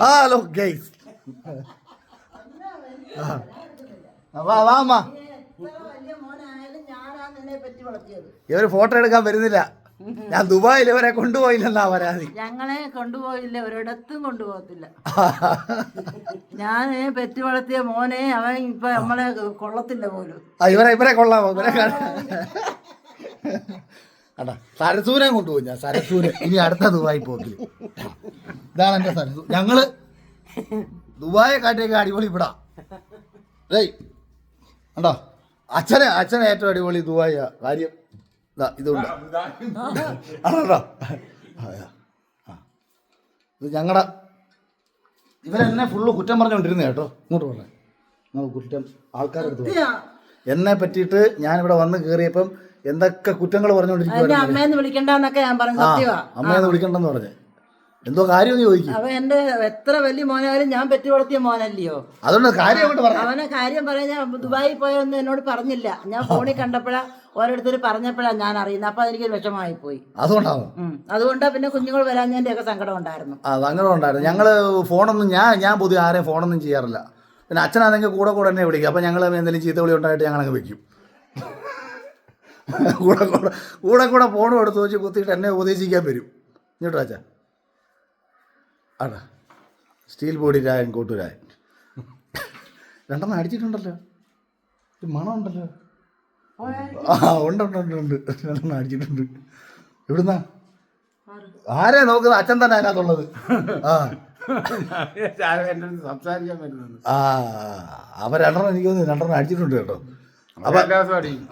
Hello guys വാ വാ അമ്മ. ഇവർ ഫോട്ടോ എടുക്കാൻ വരുന്നില്ല. ഞാൻ ദുബായിൽ ഇവരെ കൊണ്ടുപോയില്ലെന്നാ പരാതി. ഞങ്ങളെ കൊണ്ടുപോയില്ല ഒരിടത്തും കൊണ്ടുപോകത്തില്ല. ഞാൻ പെറ്റു വളർത്തിയ മോനെ അവൻ ഇപ്പൊ നമ്മളെ കൊള്ളത്തില്ല പോലും. ഇവരെ ഇവരെ കൊള്ളാമോ ഇവരെ അടാ സരസൂനെ കൊണ്ടുപോയി ഞാൻ സരസൂനെ ഇനി അടുത്ത ദുബായി പോക്കിൽ ഇതാണ് എന്റെ സ്ഥലം. ഞങ്ങൾ ദുബായെ കാട്ടിയൊക്കെ അടിപൊളി ഇവിടാ. ഡേയ് കണ്ടോ? അച്ഛനെ അച്ഛനെ ഏറ്റവും അടിപൊളി ദുബായ കാര്യം ഇതാ ഇതുണ്ട്. ആണോ ഇത് ഞങ്ങളുടെ ഇവരെന്നെ ഫുള്ള് കുറ്റം പറഞ്ഞുകൊണ്ടിരുന്ന കേട്ടോ. ഇങ്ങോട്ട് പറഞ്ഞേ നിങ്ങൾ കുറ്റം ആൾക്കാരെടുത്ത്. എന്നെ പറ്റിയിട്ട് ഞാനിവിടെ വന്ന് കയറിയപ്പം എന്തൊക്കെ കുറ്റങ്ങൾ പറഞ്ഞുകൊണ്ടിരിക്കുന്നു അമ്മയെന്ന് വിളിക്കണ്ടെന്നൊക്കെ ഞാൻ പറഞ്ഞു. അമ്മയെന്ന് വിളിക്കണ്ടെന്ന് പറഞ്ഞേ. എന്തോ കാര്യം ചോദിക്കും. അവൻ എന്റെ എത്ര വലിയ മോനായാലും ഞാൻ പെറ്റി വളർത്തിയ മോനല്ലയോ? അതുകൊണ്ട് കാര്യം അങ്ങോട്ട് പറഞ്ഞു അവനെ കാര്യം പറയാൻ ഞാൻ ദുബായിൽ പോയൊന്നും എന്നോട് പറഞ്ഞില്ല. ഞാൻ ഫോണിൽ കണ്ടപ്പോഴാ ഓരോരുത്തർ പറഞ്ഞപ്പോഴാ ഞാൻ അറിയുന്നത്. അപ്പൊ എനിക്ക് വിഷമമായി പോയി അതുകൊണ്ടാവും. അതുകൊണ്ടാ പിന്നെ കുഞ്ഞുങ്ങൾ വരാഞ്ഞതിന്റെ ഒക്കെ സങ്കടം ഉണ്ടായിരുന്നു. ആ അങ്ങനെ ഉണ്ടായിരുന്നു. ഞങ്ങൾ ഫോണൊന്നും ഞാൻ ഞാൻ പൊതുവെ ആരെയും ഫോണൊന്നും ചെയ്യാറില്ല. പിന്നെ അച്ഛനാണെങ്കിൽ കൂടെ കൂടെ തന്നെ വിളിക്കും. അപ്പം ഞങ്ങൾ എന്തെങ്കിലും ചീത്ത വിളി ഉണ്ടായിട്ട് ഞങ്ങൾ അങ്ങ് വെക്കും. കൂടെ കൂടെ കൂടെ കൂടെ ഫോണും എടുത്ത് വെച്ച് കുത്തിയിട്ട് എന്നെ ഉപദേശിക്കാൻ വരും. കേട്ടോ അച്ഛാ. ആടാ സ്റ്റീൽ ബോഡി രായൻ കോട്ടൂരായൻ രണ്ടെണ്ണം അടിച്ചിട്ടുണ്ടല്ലോ. ഒരു മണം ഉണ്ടല്ലോ. ആ ഉണ്ട് ഉണ്ട് ഉണ്ട് ഉണ്ട്. രണ്ടെണ്ണം അടിച്ചിട്ടുണ്ട്. എവിടുന്നാ? ആരെ നോക്കുന്നത് അച്ഛൻ തന്നെ അതിനകത്തുള്ളത്? ആ. സംസാരിക്കാൻ പറ്റുന്നത് ആ അവ രണ്ടെണ്ണം എനിക്ക് തോന്നുന്നു രണ്ടെണ്ണം അടിച്ചിട്ടുണ്ട് കേട്ടോ. അപ്പൊ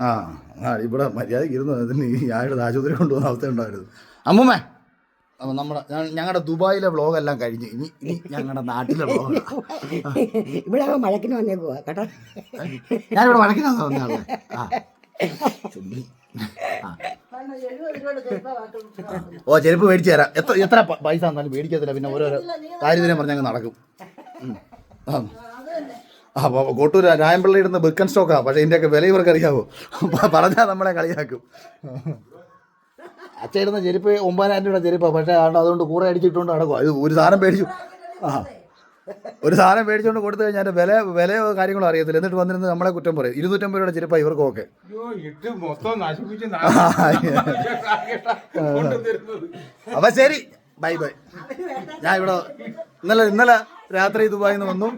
ആ ആ ഇവിടെ മര്യാദയ്ക്ക് ഇരുന്നു അതിന് ഈ ആയുടെ ആശുപത്രി കൊണ്ടുപോകുന്ന അവസ്ഥ ഉണ്ടായിരുന്നു അമ്മൂമ്മേ അപ്പൊ നമ്മുടെ ഞങ്ങളുടെ ദുബായിലെ വ്ളോഗ് എല്ലാം കഴിഞ്ഞ്. ഇനി ഇനി ഞങ്ങളുടെ നാട്ടിലെ വ്ളോഗ് ഇവിടെ മഴക്കിന് പോവാ കേട്ടോ. ഞാനിവിടെ വഴക്കിന് വന്നാണ് ആ. ഓ ചെരുപ്പ് മേടിച്ചു തരാം. എത്ര എത്ര പൈസ തന്നാലും മേടിക്കത്തില്ല. പിന്നെ ഓരോരോ കാര്യത്തിനും പറഞ്ഞങ്ങ് നടക്കും. പ- കോട്ടൂർ രായമ്പള്ളി ഇടുന്ന ബിർക്കൻ സ്റ്റോക്കാ. പക്ഷേ ഇതിന്റെയൊക്കെ വില ഇവർക്ക് അറിയാവോ പറഞ്ഞാൽ നമ്മളെ കളിയാക്കും. അച്ഛ ഇടുന്ന ചെരുപ്പ് ഒമ്പതിനായിരം രൂപയുടെ ചെരുപ്പാണ് പക്ഷേ ആണ്ട് അതുകൊണ്ട് കൂടെ അടിച്ചിട്ടുകൊണ്ട് നടക്കും അത് ഒരു സാധനം മേടിച്ചു ആ. ഒരു സാധനം മേടിച്ചുകൊണ്ട് കൊടുത്തു കഴിഞ്ഞാൽ വില വിലയോ കാര്യങ്ങളോ അറിയത്തില്ല. എന്നിട്ട് വന്നിരുന്ന് നമ്മളെ കുറ്റം പറയും. ഇരുന്നൂറ്റമ്പത് രൂപയുടെ ചെരുപ്പാണ് ഇവർക്കും നശിപ്പിച്ച് അപ്പൊ ശരി. Bye bye. ഞാൻ ഇവിടെ ഇന്നലെ ഇന്നലെ രാത്രി ദുബായിൽ നിന്ന് വന്നു.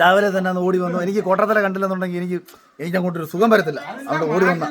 രാവിലെ തന്നെ അന്ന് ഓടി വന്നു. എനിക്ക് കോട്ടത്തല കണ്ടില്ലെന്നുണ്ടെങ്കിൽ എനിക്ക് എനിക്ക് അങ്ങോട്ടൊരു സുഖം വരത്തില്ല. അതുകൊണ്ട് ഓടി വന്ന